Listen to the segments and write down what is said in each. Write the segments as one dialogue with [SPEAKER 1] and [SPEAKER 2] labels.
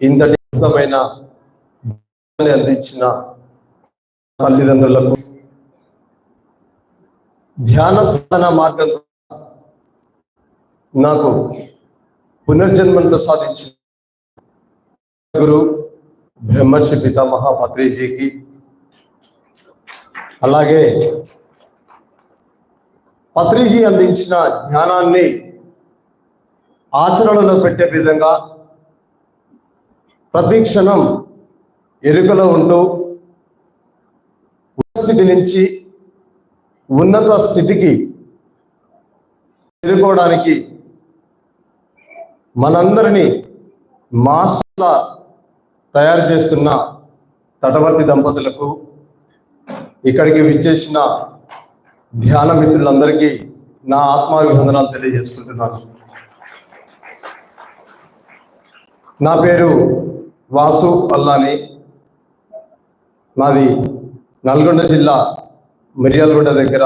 [SPEAKER 1] ఇంతటి అద్భుతమైన అందించిన తల్లిదండ్రులకు ధ్యాన సాధన మార్గం ద్వారా నాకు పునర్జన్మను సాధించిన గురు బ్రహ్మర్షి పితామహ పత్రిజీకి అలాగే పత్రిజీ అందించిన జ్ఞానాన్ని ఆచరణలో పెట్టే విధంగా ప్రతిక్షణం ఎరుకలో ఉంటూ స్థితి నుంచి ఉన్నత స్థితికి చేరుకోవడానికి మనందరినీ మాస్టర్ల తయారు చేస్తున్న తటవర్తి దంపతులకు ఇక్కడికి విచ్చేసిన ధ్యాన మిత్రులందరికీ నా ఆత్మాభివందనాలు తెలియజేసుకుంటున్నాను. నా పేరు వాసు అల్లాని నాది నల్గొండ జిల్లా మిర్యాలగూడ దగ్గర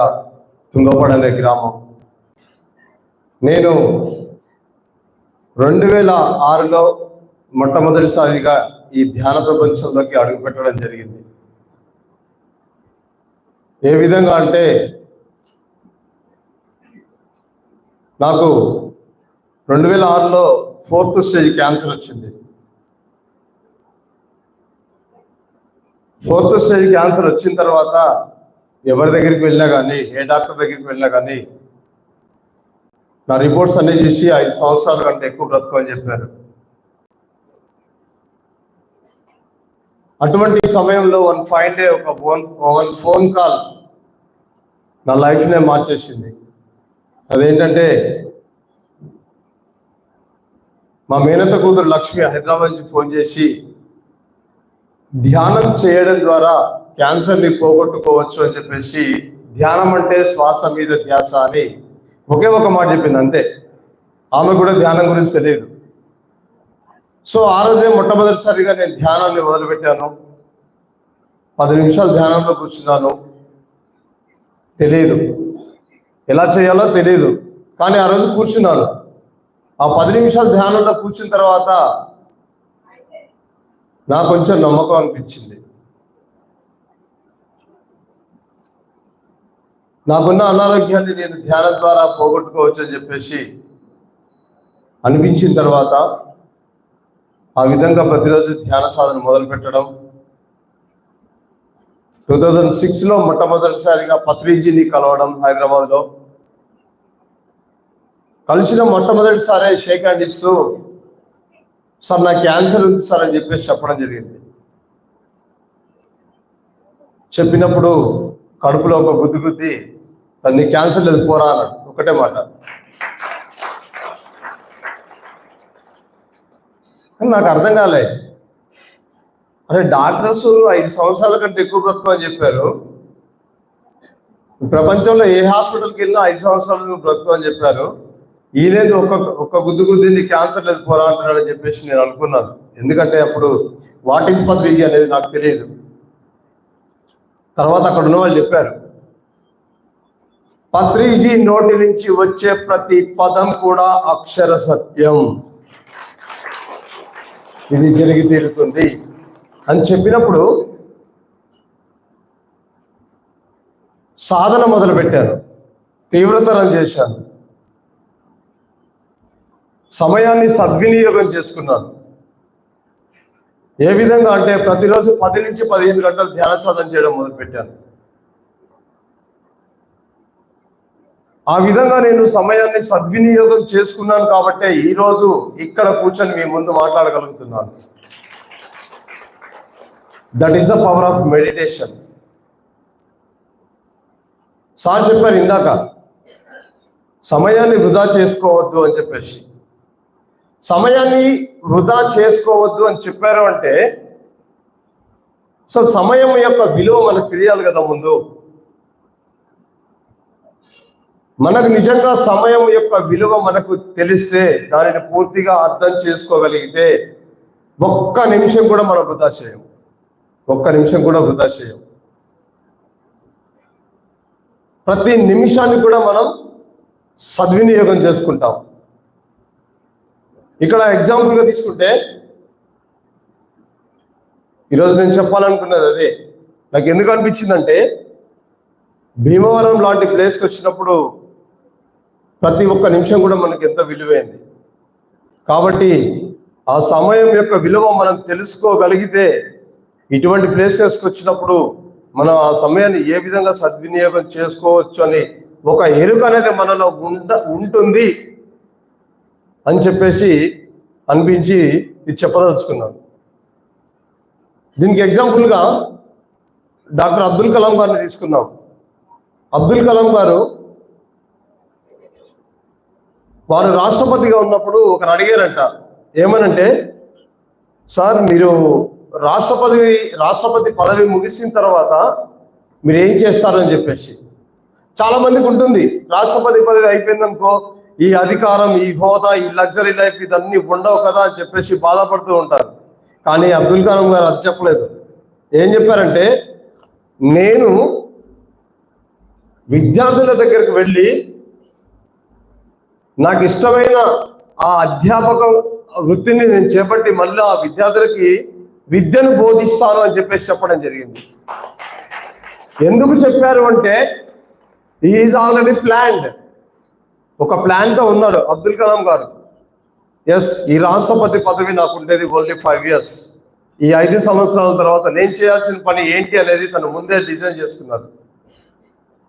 [SPEAKER 1] తుంగపాడు అనే గ్రామం. నేను రెండు వేల ఆరులో మొట్టమొదటిసారిగా ఈ ధ్యాన ప్రపంచంలోకి అడుగుపెట్టడం జరిగింది. ఏ విధంగా అంటే నాకు రెండు వేల ఆరులో ఫోర్త్ స్టేజ్ క్యాన్సర్ వచ్చింది. ఫోర్త్ స్టేజ్ క్యాన్సర్ వచ్చిన తర్వాత ఎవరి దగ్గరికి వెళ్ళినా కానీ ఏ డాక్టర్ దగ్గరికి వెళ్ళినా కానీ నా రిపోర్ట్స్ అన్ని చూసి ఐదు సంవత్సరాల కంటే ఎక్కువ బ్రతుకు అని చెప్పారు. అటువంటి సమయంలో వన్ ఫైవ్ డే ఒక ఫోన్ వన్ ఫోన్ కాల్ నా లైఫ్నే మార్చేసింది. అదేంటంటే మా మేనత కూతురు లక్ష్మి హైదరాబాద్ నుంచి ఫోన్ చేసి ధ్యానం చేయడం ద్వారా క్యాన్సర్ని పోగొట్టుకోవచ్చు అని చెప్పేసి ధ్యానం అంటే శ్వాస మీద ధ్యాస అని ఒకే ఒక మాట చెప్పింది అంతే. ఆమె కూడా ధ్యానం గురించి తెలియదు. సో ఆ రోజే మొట్టమొదటిసారిగా నేను ధ్యానాన్ని మొదలుపెట్టాను. పది నిమిషాలు ధ్యానంలో కూర్చున్నాను. తెలియదు. ఎలా చేయాలో తెలియదు. కానీ ఆ రోజు కూర్చున్నాను. ఆ పది నిమిషాలు ధ్యానంలో కూర్చున్న తర్వాత నాకు కొంచెం నమ్మకం అనిపించింది. నాకున్న అనారోగ్యాన్ని నేను ధ్యానం ద్వారా పోగొట్టుకోవచ్చు అని చెప్పేసి అనిపించిన తర్వాత ఆ విధంగా ప్రతిరోజు ధ్యాన సాధన మొదలు పెట్టడం. టూ థౌజండ్ సిక్స్లో మొట్టమొదటిసారిగా పత్రిజీని కలవడం హైదరాబాద్లో. కలిసిన మొట్టమొదటిసారి షేక్ హ్యాండ్ ఇస్తూ సార్ నాకు క్యాన్సర్ ఉంది సార్ అని చెప్పేసి చెప్పడం జరిగింది. చెప్పినప్పుడు కడుపులో ఒక గుద్ది గుద్ది "సార్, నీ క్యాన్సర్ లేదు పోరా అన్నాడు. ఒకటే మాట. నాకు అర్థం కాలే. అరే డాక్టర్స్ ఐదు సంవత్సరాల కంటే ఎక్కువ బ్రతుకు అని చెప్పారు. ప్రపంచంలో ఏ హాస్పిటల్కి వెళ్ళినా ఐదు సంవత్సరాలు నువ్వు బ్రతుకు అని చెప్పారు. ఈయనేది ఒక్క ఒక్క గుద్దు గుద్దింది క్యాన్సర్ లేదు పోరా అంటున్నాడు అని చెప్పేసి నేను అనుకున్నాను. ఎందుకంటే అప్పుడు వాట్ ఈస్ పత్రిజీ అనేది నాకు తెలియదు. తర్వాత అక్కడ ఉన్న వాళ్ళు చెప్పారు పత్రిజీ నోటి నుంచి వచ్చే ప్రతి పదం కూడా అక్షర సత్యం. ఇది జరిగి తీరుతుంది. అని చెప్పినప్పుడు సాధన మొదలుపెట్టాను తీవ్రతరం చేశాను సమయాన్ని సద్వినియోగం చేసుకున్నాను ఏ విధంగా అంటే ప్రతిరోజు పది నుంచి పదిహేను గంటలు ధ్యాన సాధన చేయడం మొదలుపెట్టాను ఆ విధంగా నేను సమయాన్ని సద్వినియోగం చేసుకున్నాను కాబట్టే ఈరోజు ఇక్కడ కూర్చొని మీ ముందు మాట్లాడగలుగుతున్నాను. That is the power of meditation sir చెప్పారు ఇందాక సమయాన్ని వృధా చేసుకోవద్దు అని చెప్పేసి. సమయాన్ని వృధా చేసుకోవద్దు అని చెప్పారు అంటే సో సమయం యొక్క విలువ మనకు తెలియాలి కదా ముందు. మనకు నిజంగా సమయం యొక్క విలువ మనకు తెలిస్తే దానిని పూర్తిగా అర్థం చేసుకోగలిగితే ఒక్క నిమిషం కూడా మనం వృధా చేయం ఒక్క నిమిషం కూడా వృధా చేయం ప్రతి నిమిషాన్ని కూడా మనం సద్వినియోగం చేసుకుంటాం ఇక్కడ ఎగ్జాంపుల్గా తీసుకుంటే ఈరోజు నేను చెప్పాలనుకున్నది అదే. నాకు ఎందుకు అనిపించిందంటే భీమవరం లాంటి ప్లేస్కి వచ్చినప్పుడు ప్రతి ఒక్క నిమిషం కూడా మనకి ఎంత విలువైంది. కాబట్టి ఆ సమయం యొక్క విలువ మనం తెలుసుకోగలిగితే ఇటువంటి ప్లేసెస్కి వచ్చినప్పుడు మనం ఆ సమయాన్ని ఏ విధంగా సద్వినియోగం చేసుకోవచ్చు అని ఒక ఎరుక అనేది మనలో ఉండ ఉంటుంది. అని చెప్పేసి అనిపించి ఇది చెప్పదలుచుకున్నాను. దీనికి ఎగ్జాంపుల్గా డాక్టర్ అబ్దుల్ కలాం గారిని తీసుకున్నాం అబ్దుల్ కలాం గారు వారు రాష్ట్రపతిగా ఉన్నప్పుడు ఒకరు అడిగారంట ఏమనంటే సార్ మీరు రాష్ట్రపతి రాష్ట్రపతి పదవి ముగిసిన తర్వాత మీరు ఏం చేస్తారని చెప్పేసి. చాలా మందికి ఉంటుంది రాష్ట్రపతి పదవి అయిపోయిందనుకో ఈ అధికారం ఈ హోదా ఈ లగ్జరీ లైఫ్ ఇదన్నీ ఉండవు కదా అని చెప్పేసి బాధపడుతూ ఉంటారు. కానీ అబ్దుల్ కలాం గారు అది చెప్పలేదు. ఏం చెప్పారంటే నేను విద్యార్థుల దగ్గరికి వెళ్ళి నాకు ఇష్టమైన ఆ అధ్యాపక వృత్తిని నేను చేపట్టి మళ్ళీ ఆ విద్యార్థులకి విద్యను బోధిస్తాను అని చెప్పేసి చెప్పడం జరిగింది. ఎందుకు చెప్పారు అంటే ఈజ్ ఆల్రెడీ ప్లాన్డ్ ఒక ప్లాన్తో ఉన్నాడు అబ్దుల్ కలాం గారు. ఎస్ ఈ రాష్ట్రపతి పదవి నాకు ఉండేది ఓన్లీ ఫైవ్ ఇయర్స్ ఈ ఐదు సంవత్సరాల తర్వాత నేను చేయాల్సిన పని ఏంటి అనేది తను ముందే డిజైన్ చేసుకున్నాడు.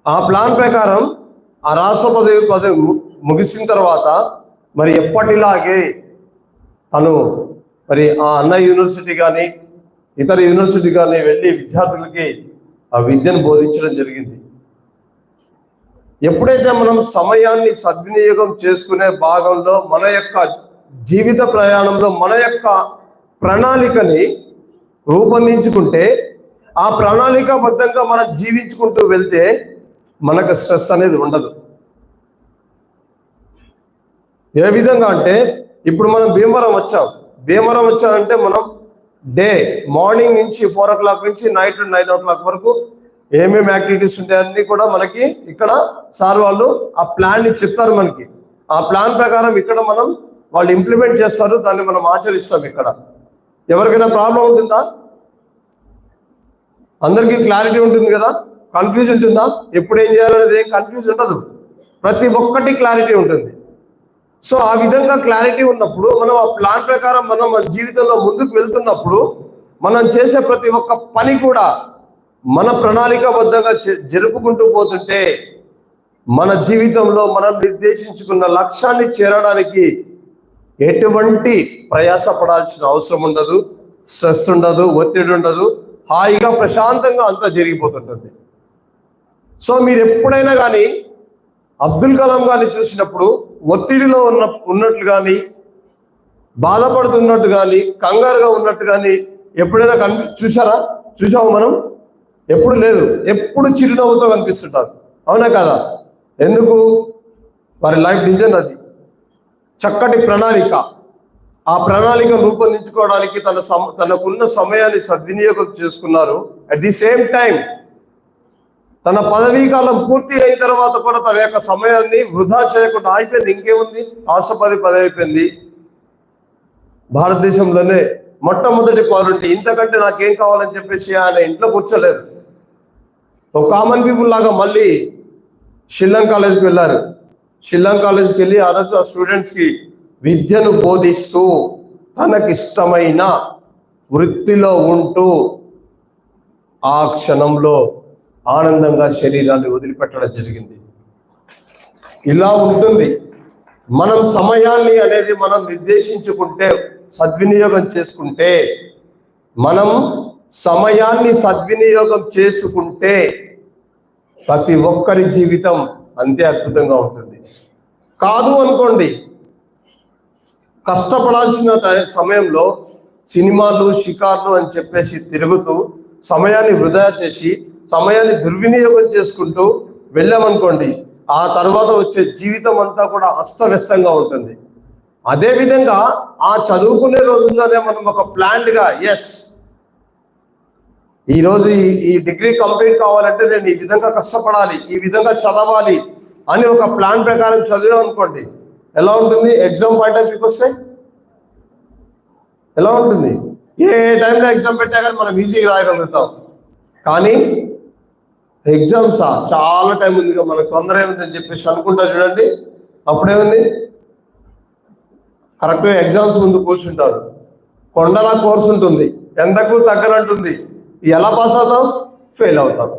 [SPEAKER 1] ఆ ప్లాన్ ప్రకారం ఆ రాష్ట్రపతి పదవి ముగిసిన తర్వాత మరి ఎప్పటిలాగే తను మరి ఆ అన్న యూనివర్సిటీ కానీ ఇతర యూనివర్సిటీ కానీ వెళ్ళి విద్యార్థులకి ఆ విద్యను బోధించడం జరిగింది. ఎప్పుడైతే మనం సమయాన్ని సద్వినియోగం చేసుకునే భాగంలో మన యొక్క జీవిత ప్రయాణంలో మన యొక్క ప్రణాళికని రూపొందించుకుంటే ఆ ప్రణాళికాబద్ధంగా మనం జీవించుకుంటూ వెళ్తే మనకు స్ట్రెస్ అనేది ఉండదు. ఏ విధంగా అంటే ఇప్పుడు మనం భీమవరం వచ్చాం. భీమవరం వచ్చామంటే మనం డే మార్నింగ్ నుంచి ఫోర్ ఓ క్లాక్ నుంచి నైట్ నైన్ ఓ క్లాక్ వరకు ఏమేమి యాక్టివిటీస్ ఉంటాయన్నీ కూడా మనకి ఇక్కడ సార్ వాళ్ళు ఆ ప్లాన్ని చెప్తారు మనకి. ఆ ప్లాన్ ప్రకారం ఇక్కడ మనం వాళ్ళు ఇంప్లిమెంట్ చేస్తారు దాన్ని మనం ఆచరిస్తాం ఇక్కడ. ఎవరికైనా ప్రాబ్లం ఉంటుందా? అందరికీ క్లారిటీ ఉంటుంది కదా? కన్ఫ్యూజ్ ఉంటుందా? ఎప్పుడు ఏం చేయాలనేది ఏం కన్ఫ్యూజ్ ఉండదు. ప్రతి ఒక్కటి క్లారిటీ ఉంటుంది. సో ఆ విధంగా క్లారిటీ ఉన్నప్పుడు మనం ఆ ప్లాన్ ప్రకారం మనం మన జీవితంలో ముందుకు వెళ్తున్నప్పుడు మనం చేసే ప్రతి ఒక్క పని కూడా మన ప్రణాళికబద్ధంగా జరుపుకుంటూ పోతుంటే మన జీవితంలో మనం నిర్దేశించుకున్న లక్ష్యాన్ని చేరడానికి ఎటువంటి ప్రయాస పడాల్సిన అవసరం ఉండదు స్ట్రెస్ ఉండదు ఒత్తిడి ఉండదు హాయిగా ప్రశాంతంగా అంతా జరిగిపోతుంటుంది. సో మీరు ఎప్పుడైనా కానీ అబ్దుల్ కలాం గారిని చూసినప్పుడు ఒత్తిడిలో ఉన్న ఉన్నట్లు కానీ బాధపడుతున్నట్టు కానీ కంగారుగా ఉన్నట్టు కానీ ఎప్పుడైనా కనిపి చూసారా చూసాము మనం? ఎప్పుడు లేదు. ఎప్పుడు చిరునవ్వుతో కనిపిస్తుంటారు. అవునా కదా? ఎందుకు? వారి లైఫ్ డిజైన్ అది. చక్కటి ప్రణాళిక. ఆ ప్రణాళిక రూపొందించుకోవడానికి తన సమ తనకున్న సమయాన్ని సద్వినియోగం చేసుకున్నారు. అట్ ది సేమ్ టైం తన పదవీ కాలం పూర్తి అయిన తర్వాత కూడా తన యొక్క సమయాన్ని వృధా చేయకుండా అయిపోయింది ఇంకేముంది? రాష్ట్రపతి పదవి అయిపోయింది భారతదేశంలోనే మొట్టమొదటి పౌరుడి ఇంతకంటే నాకేం కావాలని చెప్పేసి ఆయన ఇంట్లో కూర్చోలేదు. ఒక కామన్ పీపుల్ లాగా మళ్ళీ షిల్లాంగ్ కాలేజ్కి వెళ్ళారు. షిల్లాంగ్ కాలేజ్కి వెళ్ళి ఆ రోజు ఆ స్టూడెంట్స్కి విద్యను బోధిస్తూ తనకిష్టమైన వృత్తిలో ఉంటూ ఆ క్షణంలో ఆనందంగా శరీరాన్ని వదిలిపెట్టడం జరిగింది. ఇలా ఉంటుంది. మనం సమయాన్ని అనేది మనం నిర్దేశించుకుంటే సద్వినియోగం చేసుకుంటే మనం సమయాన్ని సద్వినియోగం చేసుకుంటే ప్రతి ఒక్కరి జీవితం అంతే అద్భుతంగా ఉంటుంది. కాదు అనుకోండి కష్టపడాల్సిన సమయంలో సినిమాలు షికార్లు అని చెప్పేసి తిరుగుతూ సమయాన్ని వృధా చేసి సమయాన్ని దుర్వినియోగం చేసుకుంటూ వెళ్ళామనుకోండి ఆ తర్వాత వచ్చే జీవితం అంతా కూడా అస్తవ్యస్తంగా ఉంటుంది. అదే విధంగా ఆ చదువుకునే రోజుల్లోనే మనం ఒక ప్లాన్గా ఎస్ ఈ రోజు ఈ డిగ్రీ కంప్లీట్ కావాలంటే నేను ఈ విధంగా కష్టపడాలి ఈ విధంగా చదవాలి అని ఒక ప్లాన్ ప్రకారం చదివాం అనుకోండి. ఎలా ఉంటుంది? ఎగ్జామ్ పాయింట్ ఆఫ్ వ్యూకి వస్తే? ఎలా ఉంటుంది? ఏ టైంలో ఎగ్జామ్ పెట్టా కానీ మనం ఈజీగా రాయగలుగుతాం. కానీ ఎగ్జామ్స్ చాలా టైం ఉంది మనకు తొందర ఏముందని చెప్పేసి అనుకుంటా చూడండి. అప్పుడేముంది? కరెక్ట్గా ఎగ్జామ్స్ ముందు కూర్చుంటారు. కొండలా కోర్సు ఉంటుంది. ఎండకు తగ్గనంటుంది ఎలా పాస్ అవుతాం ఫెయిల్ అవుతాం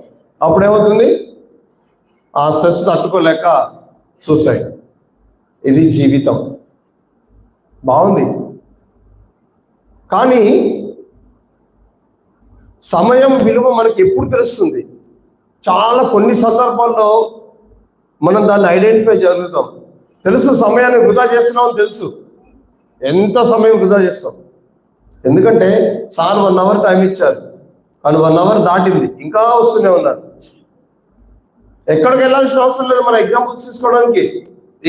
[SPEAKER 1] అప్పుడేమవుతుంది? ఆ స్ట్రెస్ తట్టుకోలేక సూసైడ్ ఇది జీవితం. బాగుంది. కానీ సమయం విలువ మనకి ఎప్పుడు తెలుస్తుంది? చాలా కొన్ని సందర్భాల్లో మనం దాన్ని ఐడెంటిఫై జరుగుతాం తెలుసు సమయాన్ని వృధా చేస్తున్నామని తెలుసు. ఎంత సమయం వృధా చేస్తాం ఎందుకంటే సార్ వన్ అవర్ టైం ఇచ్చారు. అండ్ వన్ అవర్ దాటింది. ఇంకా వస్తూనే ఉన్నారు. ఎక్కడికి వెళ్ళాల్సిన అవసరం లేదు మన ఎగ్జాంపుల్స్ తీసుకోవడానికి.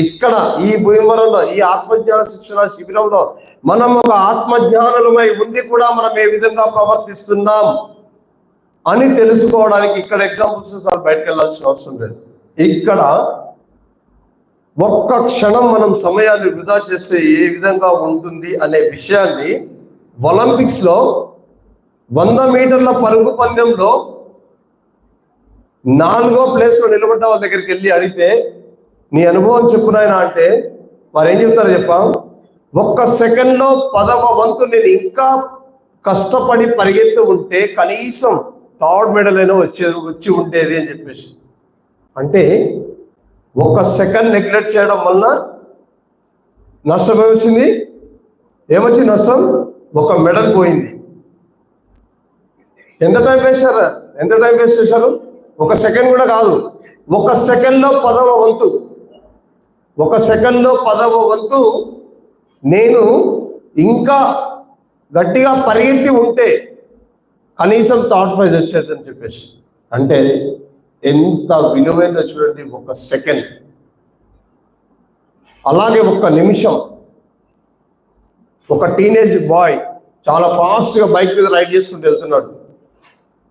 [SPEAKER 1] ఇక్కడ ఈ భూమివరంలో ఈ ఆత్మజ్ఞాన శిక్షణ శిబిరంలో మనం ఒక ఆత్మజ్ఞానులమై ఉండి కూడా మనం ఏ విధంగా ప్రవర్తిస్తున్నాం అని తెలుసుకోవడానికి ఇక్కడ ఎగ్జాంపుల్స్ సార్ బయటకు వెళ్ళాల్సిన అవసరం లేదు. ఇక్కడ ఒక్క క్షణం మనం సమయాన్ని వృధా చేస్తే ఏ విధంగా ఉంటుంది అనే విషయాన్ని ఒలింపిక్స్లో వంద మీటర్ల పరుగు పందెంలో నాలుగో ప్లేస్లో నిలబడ్డ వాళ్ళ దగ్గరికి వెళ్ళి అడిగితే నీ అనుభవం చెప్పునాయన అంటే వారు ఏం చెప్తారో చెప్పాం. ఒక్క సెకండ్లో పదవ వంతు నేను ఇంకా కష్టపడి పరిగెత్తు ఉంటే కనీసం థర్డ్ మెడల్ అయినా వచ్చేది వచ్చి ఉండేది అని చెప్పేసి. అంటే ఒక సెకండ్ నెగ్లెక్ట్ చేయడం వలన నష్టం ఏమొచ్చింది? ఏమొచ్చింది నష్టం? ఒక మెడల్ పోయింది. ఎంత టైం వేశారు? ఎంత టైం వేస్ట్ చేశారు ఒక సెకండ్ కూడా కాదు. ఒక సెకండ్లో పదవ వంతు. ఒక సెకండ్లో పదవ వంతు. నేను ఇంకా గట్టిగా పరిగెత్తి ఉంటే కనీసం థాట్ ప్రైజ్ వచ్చేదని చెప్పేసి. అంటే ఎంత విలువైందో చూడండి ఒక సెకండ్ అలాగే ఒక నిమిషం. ఒక టీనేజ్ బాయ్ చాలా ఫాస్ట్గా బైక్ మీద రైడ్ చేసుకుంటూ వెళ్తున్నాడు.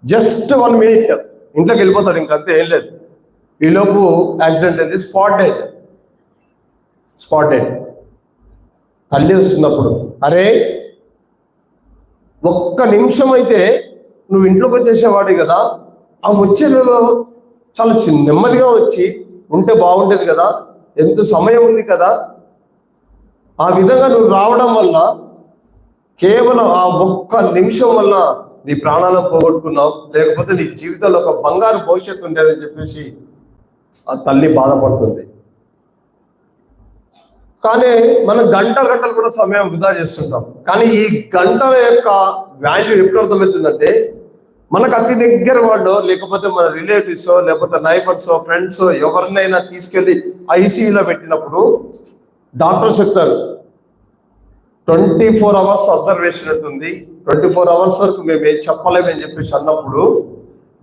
[SPEAKER 1] జస్ట్ వన్ మినిట్ ఇంట్లోకి వెళ్ళిపోతాడు ఇంకంతే ఏం లేదు. ఈలోపు యాక్సిడెంట్ అయింది స్పాట్ డెడ్ స్పాట్ డెడ్ తల్లి వస్తున్నప్పుడు అరే ఒక్క నిమిషం అయితే నువ్వు ఇంట్లోకి వచ్చేసేవాడి కదా ఆ వచ్చేదేదో చాలా చిన్న నెమ్మదిగా వచ్చి ఉంటే బాగుండేది కదా ఎంత సమయం ఉంది కదా. ఆ విధంగా నువ్వు రావడం వల్ల కేవలం ఆ ఒక్క నిమిషం వల్ల నీ ప్రాణాలను పోగొట్టుకున్నావు లేకపోతే నీ జీవితంలో ఒక బంగారు భవిష్యత్తు ఉండేదని చెప్పేసి ఆ తల్లి బాధపడుతుంది. కానీ మనం గంటల గంటలు కూడా సమయం వృధా చేస్తుంటాం. కానీ ఈ గంటల యొక్క వాల్యూ ఎప్పుడు అర్థమవుతుందంటే మనకు అతి దగ్గర వాళ్ళు లేకపోతే మన రిలేటివ్స్ లేకపోతే నైబర్స్ ఫ్రెండ్స్ ఎవరినైనా తీసుకెళ్ళి ఐసీయూలో పెట్టినప్పుడు డాక్టర్స్ చెప్తారు ట్వంటీ ఫోర్ అవర్స్ అబ్జర్వేషన్ ఉంటుంది. ట్వంటీ ఫోర్ అవర్స్ వరకు మేము ఏం చెప్పలేమని చెప్పేసి అన్నప్పుడు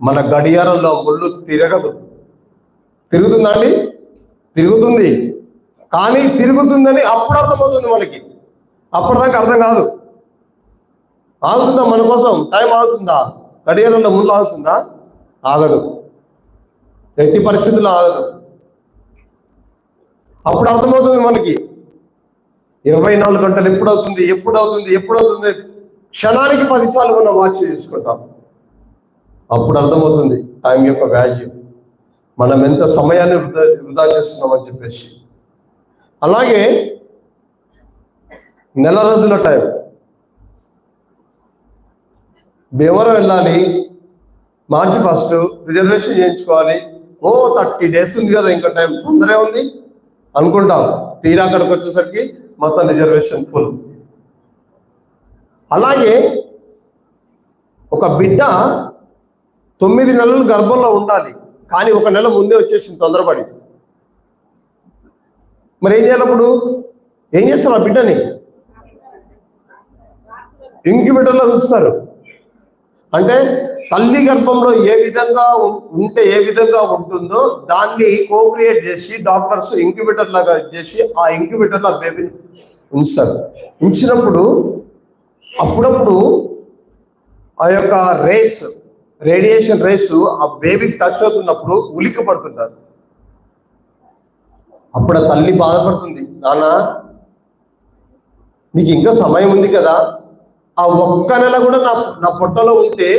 [SPEAKER 1] మన గడియారంలో ముళ్ళు తిరగదు. తిరుగుతుందా అండి? తిరుగుతుంది. కానీ తిరుగుతుందని అప్పుడు అర్థమవుతుంది మనకి అప్పటిదాకా అర్థం కాదు. ఆగుతుందా మన కోసం? టైం ఆగుతుందా? గడియారంలో ముళ్ళు ఆగుతుందా? ఆగదు. ఎట్టి పరిస్థితుల్లో ఆగదు. అప్పుడు అర్థమవుతుంది మనకి. ఇరవై నాలుగు గంటలు ఎప్పుడు అవుతుంది ఎప్పుడు అవుతుంది ఎప్పుడు అవుతుంది క్షణానికి పదిసార్లు మనం వాచ్ చేసుకుంటాం. అప్పుడు అర్థమవుతుంది టైం యొక్క వాల్యూ మనం ఎంత సమయాన్ని వృధా వృధా చేస్తున్నామని చెప్పేసి. అలాగే నెల రోజుల టైం భీమవరం వెళ్ళాలి. మార్చి ఫస్ట్ రిజర్వేషన్ చేయించుకోవాలి. ఓ థర్టీ డేస్ ఉంది కదా ఇంకా టైం తొందరే ఉంది అనుకుంటాం. తీరా అక్కడికి వచ్చేసరికి మత రిజర్వేషన్ ఫుల్ అలాగే ఒక బిడ్డ తొమ్మిది నెలలు గర్భంలో ఉండాలి కానీ ఒక నెల ముందే వచ్చేసింది తొందరపడి. మరి ఏం చేయాలప్పుడు ఏం చేస్తారు ఆ బిడ్డని? ఇంక్యుబేటర్లో ఉంచుతారు. అంటే తల్లి గర్భంలో ఏ విధంగా ఉం- ఉంటే ఏ విధంగా ఉంటుందో దాన్ని కోక్రియేట్ చేసి డాక్టర్స్ ఇంక్యుబేటర్ లాగా చేసి ఆ ఇంక్యుబేటర్లో బేబీని ఉంచుతారు. ఉంచినప్పుడు అప్పుడప్పుడు ఆ యొక్క రేస్ రేడియేషన్ రేస్ ఆ బేబీకి టచ్ అవుతున్నప్పుడు ఉలికి పడుతుంటారు. అప్పుడు ఆ తల్లి బాధపడుతుంది నాన్న నీకు ఇంకా సమయం ఉంది కదా ఆ ఒక్క నెల కూడా నా నా పొట్టలో ఉంటే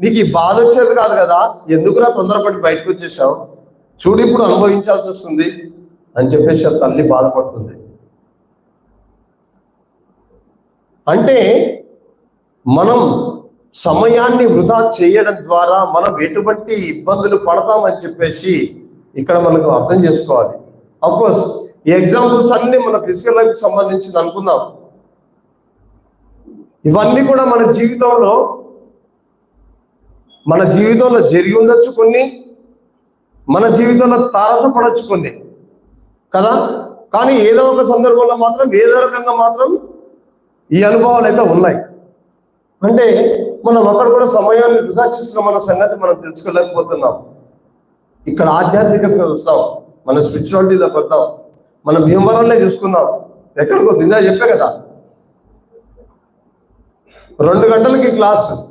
[SPEAKER 1] నీకు ఈ బాధ వచ్చేది కాదు కదా? ఎందుకురా తొందరపడి బయటకు వచ్చేసావు? చూడు ఇప్పుడు అనుభవించాల్సి వస్తుంది అని చెప్పేసి ఆ తల్లి బాధపడుతుంది. అంటే మనం సమయాన్ని వృధా చేయడం ద్వారా మనం ఎటువంటి ఇబ్బందులు పడతామని చెప్పేసి ఇక్కడ మనకు అర్థం చేసుకోవాలి. అఫ్కోర్స్ ఈ ఎగ్జాంపుల్స్ అన్ని మన ఫిజికల్ లైఫ్ సంబంధించింది అనుకుందాం. ఇవన్నీ కూడా మన జీవితంలో మన జీవితంలో జరిగి ఉండొచ్చు కొన్ని మన జీవితంలో తారసపడచ్చు కొన్ని. కదా? కానీ ఏదో ఒక సందర్భంలో మాత్రం ఏదో రకంగా మాత్రం ఈ అనుభవాలు అయితే ఉన్నాయి. అంటే మనం అక్కడ కూడా సమయాన్ని వృధా చేస్తున్న మన సంగతి మనం తెలుసుకోలేకపోతున్నాం. ఇక్కడ ఆధ్యాత్మికత వస్తాం. మన స్పిరిచువాలిటీలోకి వద్దాం. మన భీమవరంలో చూసుకుందాం. ఎక్కడికి వద్దా చెప్పే కదా. రెండు గంటలకి క్లాస్.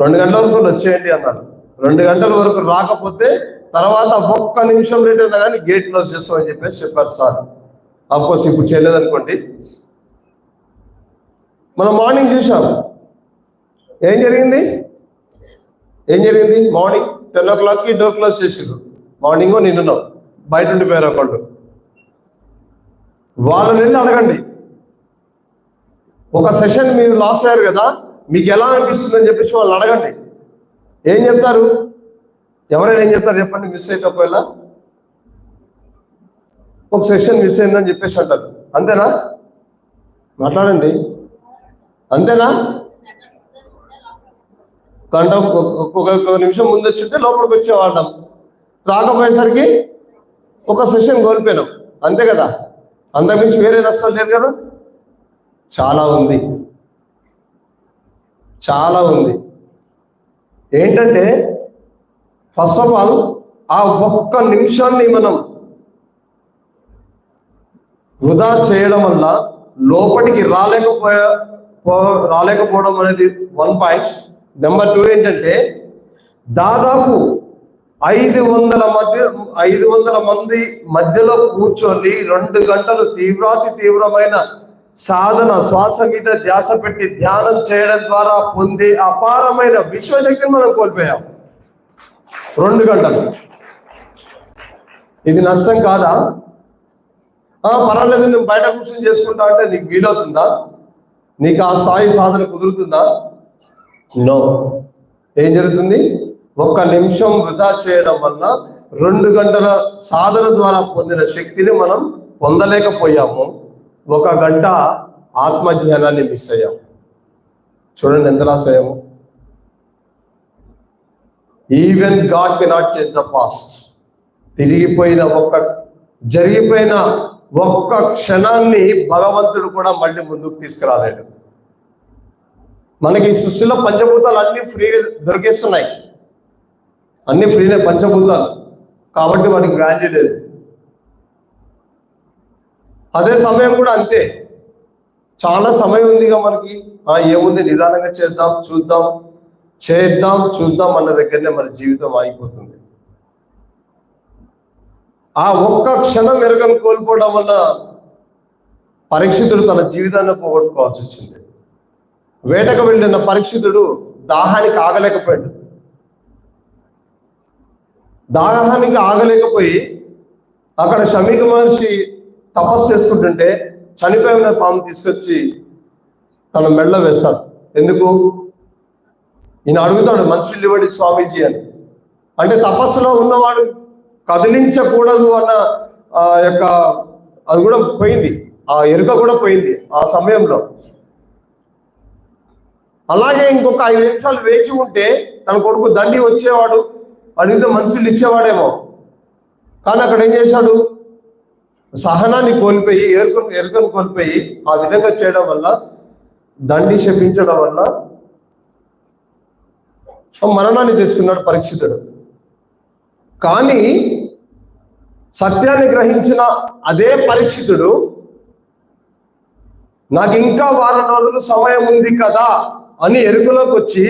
[SPEAKER 1] రెండు గంటల వరకు వచ్చేయండి అన్నారు. రెండు గంటల వరకు రాకపోతే తర్వాత ఒక్క నిమిషం లేట్ అయినా కానీ గేట్ క్లోజ్ చేస్తామని చెప్పేసి చెప్పారు సార్. అఫ్కోర్స్ ఇప్పుడు చేయలేదనుకోండి. మనం మార్నింగ్ చూసాం. ఏం జరిగింది? ఏం జరిగింది? మార్నింగ్ టెన్ ఓ క్లాక్కి డోర్ క్లోజ్ చేసిండ్రు. మార్నింగ్ నిన్న బయట ఉండిపోయారు ఒకళ్ళు వాళ్ళని వెళ్ళి అడగండి. ఒక సెషన్ మీరు లాస్ అయ్యారు కదా? మీకు ఎలా అనిపిస్తుందని చెప్పేసి వాళ్ళు అడగండి. ఏం చెప్తారు? ఎవరైనా ఏం చెప్తారు చెప్పండి మిస్ అయిపోయేలా ఒక సెషన్ మిస్ అయిందని చెప్పేసి అంటారు. అంతేనా? మాట్లాడండి. అంతేనా? గంట ఒక నిమిషం ముందు వచ్చింటే లోపలికి వచ్చేవాళ్ళం. రాకపోయేసరికి ఒక సెషన్ కోల్పోయినాం. అంతే కదా? అంతకుమించి వేరే నష్టాలు లేదు కదా? చాలా ఉంది. చాలా ఉంది. ఏంటంటే ఫస్ట్ ఆఫ్ ఆల్ ఆ ఒక్క నిమిషాన్ని మనం వృధా చేయడం వల్ల లోపలికి రాలేకపోయా రాలేకపోవడం అనేది వన్ పాయింట్ నెంబర్ టూ ఏంటంటే దాదాపు ఐదు వందల మధ్య ఐదు వందల మంది మధ్యలో కూర్చొని రెండు గంటలు తీవ్రాతి తీవ్రమైన సాధన శ్వాస మీద ధ్యాస పెట్టి ధ్యానం చేయడం ద్వారా పొందే అపారమైన విశ్వశక్తిని మనం కోల్పోయాం. రెండు గంటలు. ఇది నష్టం కాదా? పర్వాలేదు నువ్వు బయట కూర్చొని చేసుకుంటా అంటే నీకు వీలవుతుందా? నీకు ఆ స్థాయి సాధన కుదురుతుందా? నో. ఏం జరుగుతుంది? ఒక్క నిమిషం వృధా చేయడం వల్ల రెండు గంటల సాధన ద్వారా పొందిన శక్తిని మనం పొందలేకపోయాము. ఒక గంట ఆత్మజ్ఞానాన్ని మిస్ అయ్యాం. చూడండి ఎంత loss even God cannot change the past తిరిగిపోయిన ఒక్క జరిగిపోయిన ఒక్క క్షణాన్ని భగవంతుడు కూడా మళ్ళీ ముందుకు తీసుకురాలేడు. మనకి ఈ సృష్టిలో పంచభూతాలు అన్ని ఫ్రీ దొరికిస్తున్నాయి. అన్ని ఫ్రీనే పంచభూతాలు. కాబట్టి మనకి వాల్యూ లేదు. అదే సమయం కూడా అంతే. చాలా సమయం ఉందిగా మనకి. ఆ ఏముంది? నిదానంగా చేద్దాం చూద్దాం చేద్దాం చూద్దాం అన్న దగ్గరనే మన జీవితం ఆగిపోతుంది. ఆ ఒక్క క్షణం మెరుగను కోల్పోవడం వల్ల పరీక్షితుడు తన జీవితాన్ని పోగొట్టుకోవాల్సి వచ్చింది. వేటకు వెళ్ళిన పరీక్షితుడు దాహానికి ఆగలేకపోయాడు. దాహానికి ఆగలేకపోయి అక్కడ షమీక మహర్షి తపస్సు చేసుకుంటుంటే చనిపోయిన పాము తీసుకొచ్చి తన మెడలో వేస్తాడు. ఎందుకు? ఈయన అడుగుతాడు మంచి ఇల్లుబడి స్వామీజీ అని. అంటే తపస్సులో ఉన్నవాడు కదిలించకూడదు అన్న ఆ యొక్క అది కూడా పోయింది. ఆ ఎరుక కూడా పోయింది ఆ సమయంలో. అలాగే ఇంకొక ఐదు నిమిషాలు వేచి ఉంటే తన కొడుకు దండి వచ్చేవాడు అడిగితే మనుషులు ఇచ్చేవాడేమో. కానీ అక్కడ ఏం చేశాడు? సహనాన్ని కోల్పోయి ఎరుకను ఎరుకను కోల్పోయి ఆ విధంగా చేయడం వల్ల దండి శపించడం వల్ల మరణాన్ని తెచ్చుకున్నాడు పరీక్షితుడు. కానీ సత్యాన్ని గ్రహించిన అదే పరీక్షితుడు నాకు ఇంకా వారం రోజులు సమయం ఉంది కదా అని ఎరుకలోకి వచ్చి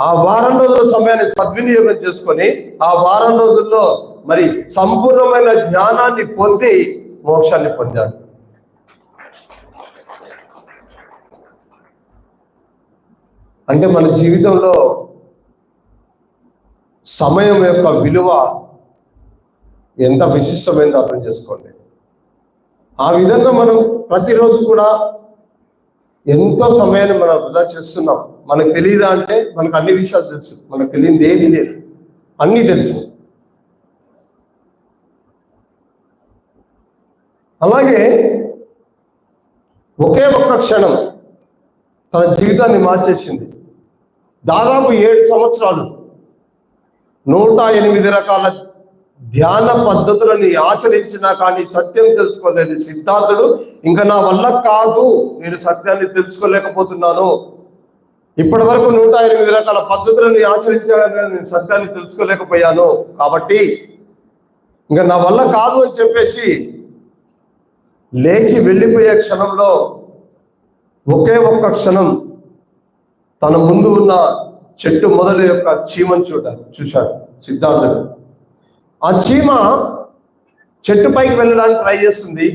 [SPEAKER 1] ఆ వారం రోజుల సమయాన్ని సద్వినియోగం చేసుకొని ఆ వారం రోజుల్లో మరి సంపూర్ణమైన జ్ఞానాన్ని పొంది మోక్షాన్ని పొందారు అంటే మన జీవితంలో సమయం యొక్క విలువ ఎంత విశిష్టమైనది అర్థం చేసుకోండి. ఆ విధంగా మనం ప్రతిరోజు కూడా ఎంతో సమయాన్ని మనం వృధా చేస్తున్నాం. మనకు తెలియదా అంటే మనకు అన్ని విషయాలు తెలుసు. మనకు తెలియదు ఏది లేదు. అన్నీ తెలుసు. అలాగే ఒకే ఒక్క క్షణం తన జీవితాన్ని మార్చేసింది. దాదాపు ఏడు సంవత్సరాలు నూట ఎనిమిది రకాల ధ్యాన పద్ధతులని ఆచరించినా కానీ సత్యం తెలుసుకోలేని సిద్ధార్థుడు ఇంకా నా వల్ల కాదు నేను సత్యాన్ని తెలుసుకోలేకపోతున్నాను. ఇప్పటి వరకు నూట ఎనిమిది రకాల పద్ధతులని ఆచరించాలని నేను సత్యాన్ని తెలుసుకోలేకపోయాను. కాబట్టి ఇంకా నా వల్ల కాదు అని చెప్పేసి లేచి వెళ్ళిపోయే క్షణంలో ఒకే ఒక్క క్షణం తన ముందు ఉన్న చెట్టు మొదలు యొక్క చీమను చూడ చూశాడు సిద్ధార్థుడు ఆ చీమ చెట్టు పైకి వెళ్ళడానికి ట్రై చేస్తుంది.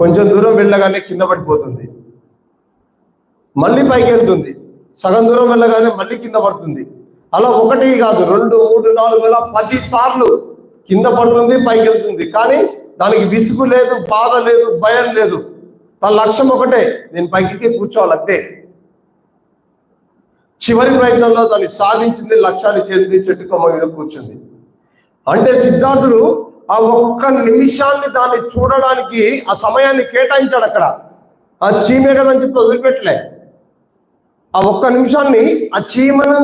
[SPEAKER 1] కొంచెం దూరం వెళ్ళగానే కింద పడిపోతుంది. మళ్ళీ పైకి వెళ్తుంది. సగం దూరం వెళ్ళగానే మళ్ళీ కింద పడుతుంది. అలా ఒకటి కాదు రెండు మూడు నాలుగు వేల పది సార్లు కింద పడుతుంది పైకి వెళ్తుంది. కానీ దానికి విసుగు లేదు బాధ లేదు భయం లేదు. తన లక్ష్యం ఒకటే నేను పైకి కూర్చోవాలి అంతే. చివరి ప్రయత్నంలో దాన్ని సాధించింది లక్ష్యాన్ని చెంది చెట్టు కొమ్మ మీద కూర్చుంది. అంటే సిద్ధార్థుడు ఆ ఒక్క నిమిషాన్ని దాన్ని చూడడానికి ఆ సమయాన్ని కేటాయించాడు అక్కడ. ఆ చీమే కదని చెప్పి వదిలిపెట్టలే. ఆ ఒక్క నిమిషాన్ని ఆ చీమను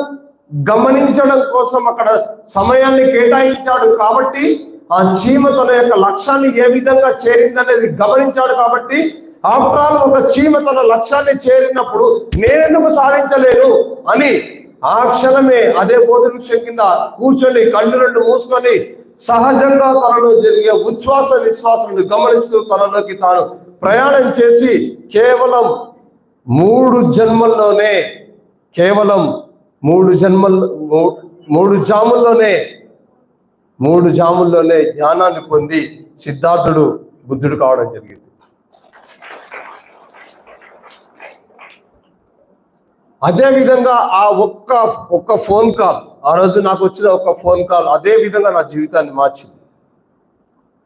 [SPEAKER 1] గమనించడం కోసం అక్కడ సమయాన్ని కేటాయించాడు కాబట్టి ఆ చీమ తన యొక్క లక్ష్యాన్ని ఏ విధంగా చేరిందనేది గమనించాడు కాబట్టి ఆఫ్టర్ ఒక చీమ తన లక్ష్యాన్ని చేరినప్పుడు నేనెందుకు సాధించలేను అని ఆ క్షణమే అదే బోధవృక్షం కింద కూర్చొని కళ్ళు రెండు మూసుకొని సహజంగా తనలో జరిగే ఉచ్ఛ్వాస నిశ్వాసాలను గమనిస్తూ తనలోకి తాను ప్రయాణం చేసి కేవలం మూడు జన్మల్లోనే కేవలం మూడు జన్మల్లో మూడు జాముల్లోనే మూడు జాముల్లోనే జ్ఞానాన్ని పొంది సిద్ధార్థుడు బుద్ధుడు కావడం జరిగింది. అదే విధంగా ఆ ఒక్క ఒక్క ఫోన్ కాల్ ఆ రోజు నాకు వచ్చిన ఒక్క ఫోన్ కాల్ అదే విధంగా నా జీవితాన్ని మార్చింది.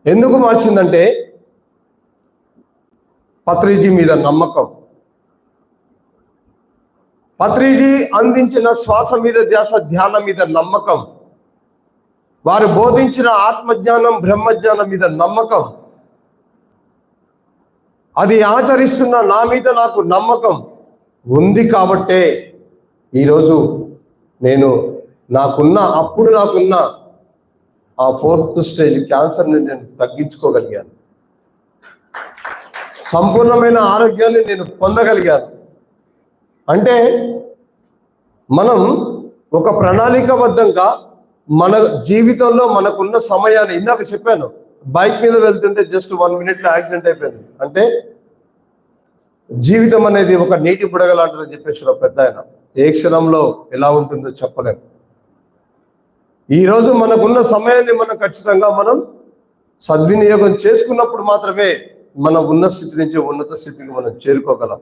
[SPEAKER 1] ఎందుకు మార్చిందంటే పత్రిజీ మీద నమ్మకం. పత్రిజీ అందించిన శ్వాస మీద ధ్యాస ధ్యానం మీద నమ్మకం. వారు బోధించిన ఆత్మజ్ఞానం బ్రహ్మజ్ఞానం మీద నమ్మకం. అది ఆచరిస్తున్న నా మీద నాకు నమ్మకం ఉంది కాబట్టే ఈరోజు నేను నాకున్న అప్పుడు నాకున్న ఆ ఫోర్త్ స్టేజ్ క్యాన్సర్ని నేను తగ్గించుకోగలిగాను. సంపూర్ణమైన ఆరోగ్యాన్ని నేను పొందగలిగాను. అంటే మనం ఒక ప్రణాళికబద్ధంగా మన జీవితంలో మనకున్న సమయాన్ని ఇందాక చెప్పాను బైక్ మీద వెళ్తుంటే జస్ట్ వన్ మినిట్లో యాక్సిడెంట్ అయిపోయింది. అంటే జీవితం అనేది ఒక నీటి బుడగ లాంటిదని చెప్పేసి ఒక పెద్ద ఆయన ఏ క్షణంలో ఎలా ఉంటుందో చెప్పలేము ఈరోజు మనకున్న సమయాన్ని మనం ఖచ్చితంగా మనం సద్వినియోగం చేసుకున్నప్పుడు మాత్రమే మన ఉన్న స్థితి నుంచి ఉన్నత స్థితికి మనం చేరుకోగలం.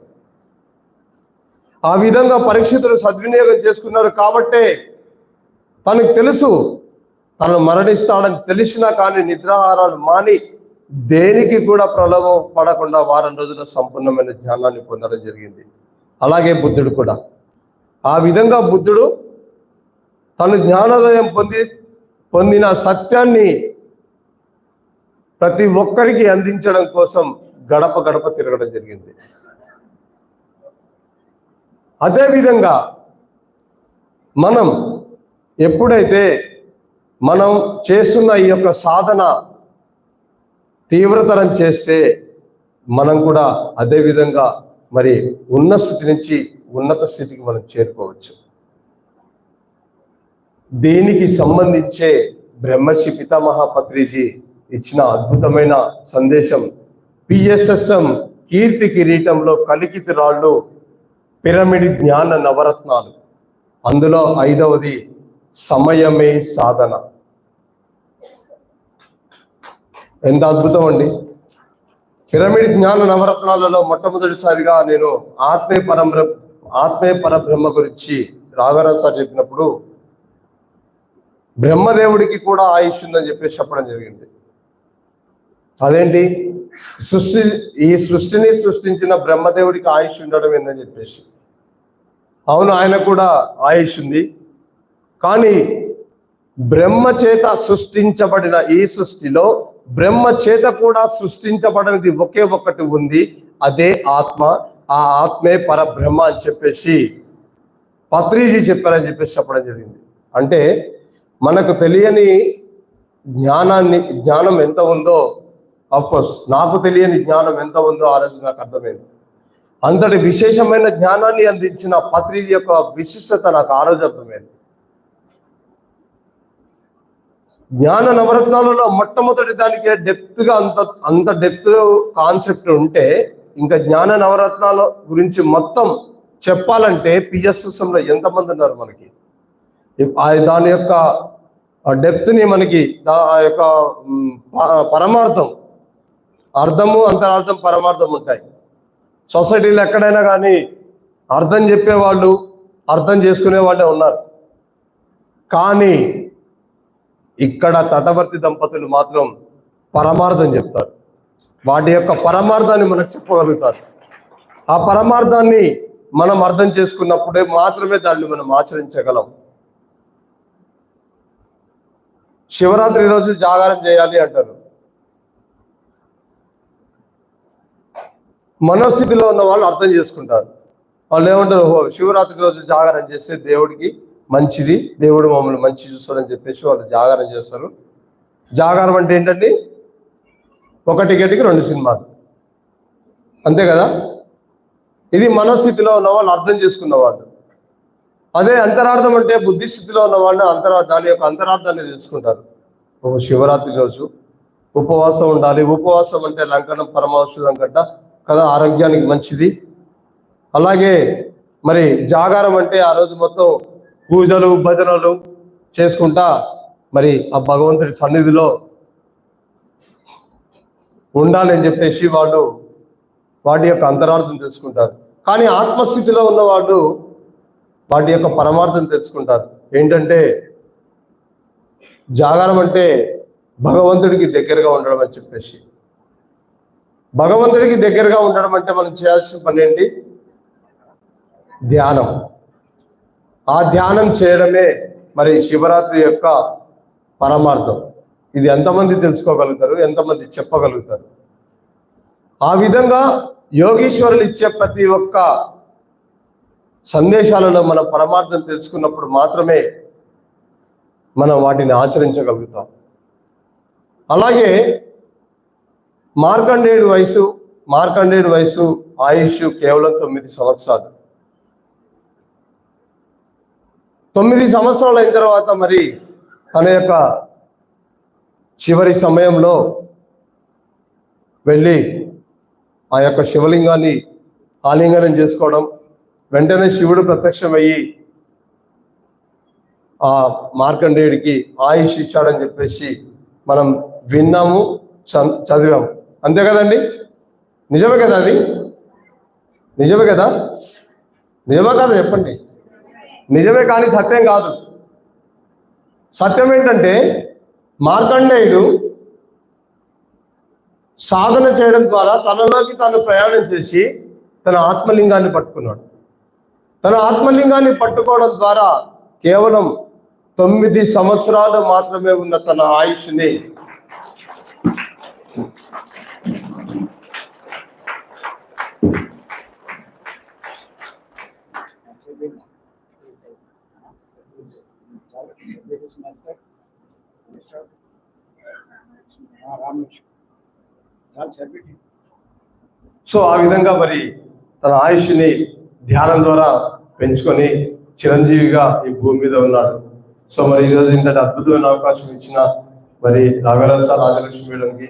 [SPEAKER 1] ఆ విధంగా పరీక్షితులు సద్వినియోగం చేసుకున్నారు కాబట్టే తనకు తెలుసు. తను మరణిస్తాడని తెలిసినా కానీ నిద్రాహారాలు మాని దేనికి కూడా ప్రలోభం పడకుండా వారం రోజుల సంపూర్ణమైన జ్ఞానాన్ని పొందడం జరిగింది. అలాగే బుద్ధుడు కూడా. ఆ విధంగా బుద్ధుడు తను జ్ఞానోదయం పొంది పొందిన సత్యాన్ని ప్రతి ఒక్కరికి అందించడం కోసం గడప గడప తిరగడం జరిగింది. అదేవిధంగా మనం ఎప్పుడైతే మనం చేస్తున్న ఈ యొక్క సాధన తీవ్రతరం చేస్తే మనం కూడా అదే విధంగా మరి ఉన్న స్థితి నుంచి ఉన్నత స్థితికి మనం చేరుకోవచ్చు. దీనికి సంబంధించే బ్రహ్మశ్రీ పితామహ పత్రిజీ ఇచ్చిన అద్భుతమైన సందేశం పిఎస్ఎస్ఎం కీర్తి కిరీటంలో కలికితి రాళ్ళు పిరమిడ్ జ్ఞాన నవరత్నాలు. అందులో ఐదవది సమయమే సాధన. ఎంత అద్భుతం అండి. పిరమిడ్ జ్ఞాన నవరత్నాలలో మొట్టమొదటిసారిగా నేను ఆత్మే పరబ్ర ఆత్మే పరబ్రహ్మ గురించి రాఘరాజు సార్ చెప్పినప్పుడు బ్రహ్మదేవుడికి కూడా ఆయుష్ ఉందని చెప్పేసి చెప్పడం జరిగింది. అదేంటి? సృష్టి ఈ సృష్టిని సృష్టించిన బ్రహ్మదేవుడికి ఆయుష్ ఉండడం ఏందని చెప్పేసి. అవును ఆయన కూడా ఆయుష్ ఉంది. కానీ బ్రహ్మ చేత సృష్టించబడిన ఈ సృష్టిలో బ్రహ్మ చేత కూడా సృష్టించబడినది ఒకే ఒకటి ఉంది అదే ఆత్మ. ఆ ఆత్మే పరబ్రహ్మ అని చెప్పేసి పత్రిజీ చెప్పారని చెప్పేసి చెప్పడం జరిగింది. అంటే మనకు తెలియని జ్ఞానాన్ని జ్ఞానం ఎంత ఉందో కోర్స్ నాకు తెలియని జ్ఞానం ఎంత ఉందో ఆ రోజు నాకు అర్థమైంది. అంతటి విశేషమైన జ్ఞానాన్ని అందించిన పత్రిజీ యొక్క విశిష్టత నాకు ఆ రోజు అర్థమైంది. జ్ఞాన నవరత్నాలలో మొట్టమొదటి దానికి డెప్త్గా అంత అంత డెప్త్ కాన్సెప్ట్ ఉంటే ఇంకా జ్ఞాన నవరత్నాల గురించి మొత్తం చెప్పాలంటే పిఎస్ఎస్ఎం లో ఎంతమంది ఉన్నారు మనకి? ఆ దాని యొక్క డెప్త్ని మనకి దా- ఆ యొక్క పరమార్థం అర్థము అంతరార్థం పరమార్థం ఉంటాయి. సొసైటీలో ఎక్కడైనా కానీ అర్థం చెప్పేవాళ్ళు అర్థం చేసుకునే వాళ్ళే ఉన్నారు. కానీ ఇక్కడ తటవర్తి దంపతులు మాత్రం పరమార్థం చెప్తారు. వాటి యొక్క పరమార్థాన్ని మనకు చెప్పగలుగుతారు. ఆ పరమార్థాన్ని మనం అర్థం చేసుకున్నప్పుడే మాత్రమే దాన్ని మనం ఆచరించగలం. శివరాత్రి రోజు జాగారం చేయాలి అంటారు. మనోస్థితిలో ఉన్న వాళ్ళు అర్థం చేసుకుంటారు. వాళ్ళు ఏమంటారు శివరాత్రి రోజు జాగారం చేస్తే దేవుడికి మంచిది. దేవుడు మమ్మల్ని మంచి చూస్తాడని చెప్పేసి వాళ్ళు జాగారం చేస్తారు. జాగారం అంటే ఏంటండి? ఒక టికెట్కి రెండు సినిమాలు. అంతే కదా? ఇది మనస్థితిలో ఉన్న వాళ్ళు అర్థం చేసుకున్న వాళ్ళు. అదే అంతరార్థం అంటే బుద్ధి స్థితిలో ఉన్న వాళ్ళు అంతరా దాని యొక్క అంతరార్థాన్ని తెలుసుకుంటారు. ఓ శివరాత్రి రోజు ఉపవాసం ఉండాలి. ఉపవాసం అంటే లంకనం పరమౌషధం కట్ట కదా? ఆరోగ్యానికి మంచిది. అలాగే మరి జాగారం అంటే ఆ రోజు మొత్తం పూజలు భజనలు చేసుకుంటా మరి ఆ భగవంతుడి సన్నిధిలో ఉండాలని చెప్పేసి వాళ్ళు వాటి యొక్క అంతరార్థం తెలుసుకుంటారు. కానీ ఆత్మస్థితిలో ఉన్న వాళ్ళు వాటి యొక్క పరమార్థం తెలుసుకుంటారు. ఏంటంటే జాగారం అంటే భగవంతుడికి దగ్గరగా ఉండడం అని చెప్పేసి. భగవంతుడికి దగ్గరగా ఉండడం అంటే మనం చేయాల్సిన పని ఏంటి? ధ్యానం. ఆ ధ్యానం చేయడమే మరి శివరాత్రి యొక్క పరమార్థం. ఇది ఎంతమంది తెలుసుకోగలుగుతారు? ఎంతమంది చెప్పగలుగుతారు? ఆ విధంగా యోగీశ్వరులు ఇచ్చే ప్రతి ఒక్క సందేశాలలో మన పరమార్థం తెలుసుకున్నప్పుడు మాత్రమే మనం వాటిని ఆచరించగలుగుతాం. అలాగే మార్కండేయుడు వయసు మార్కండేయుడు వయసు ఆయుష్ కేవలం తొమ్మిది సంవత్సరాలు. తొమ్మిది సంవత్సరాలు అయిన తర్వాత మరి తన యొక్క చివరి సమయంలో వెళ్ళి ఆ యొక్క శివలింగాన్ని ఆలింగనం చేసుకోవడం వెంటనే శివుడు ప్రత్యక్షమయ్యి ఆ మార్కండేయుడికి ఆయుష్ ఇచ్చాడని చెప్పేసి మనం విన్నాము చ- చదివాము. అంతే కదండి? నిజమే కదా అది? నిజమే కదా? నిజమే కదా చెప్పండి? నిజమే కానీ సత్యం కాదు. సత్యం ఏంటంటే మార్కండేయుడు సాధన చేయడం ద్వారా తనలోకి తాను ప్రయాణం చేసి తన ఆత్మలింగాన్ని పట్టుకున్నాడు. తన ఆత్మలింగాన్ని పట్టుకోవడం ద్వారా కేవలం తొమ్మిది సంవత్సరాలు మాత్రమే ఉన్న తన ఆయుష్ని సో ఆ విధంగా మరి తన ఆయుష్ని ధ్యానం ద్వారా పెంచుకొని చిరంజీవిగా ఈ భూమి మీద ఉన్నాడు. సో మరి ఈరోజు ఇంతటి అద్భుతమైన అవకాశం ఇచ్చిన మరి రాఘరాజ రాజలక్ష్మి మేడంకి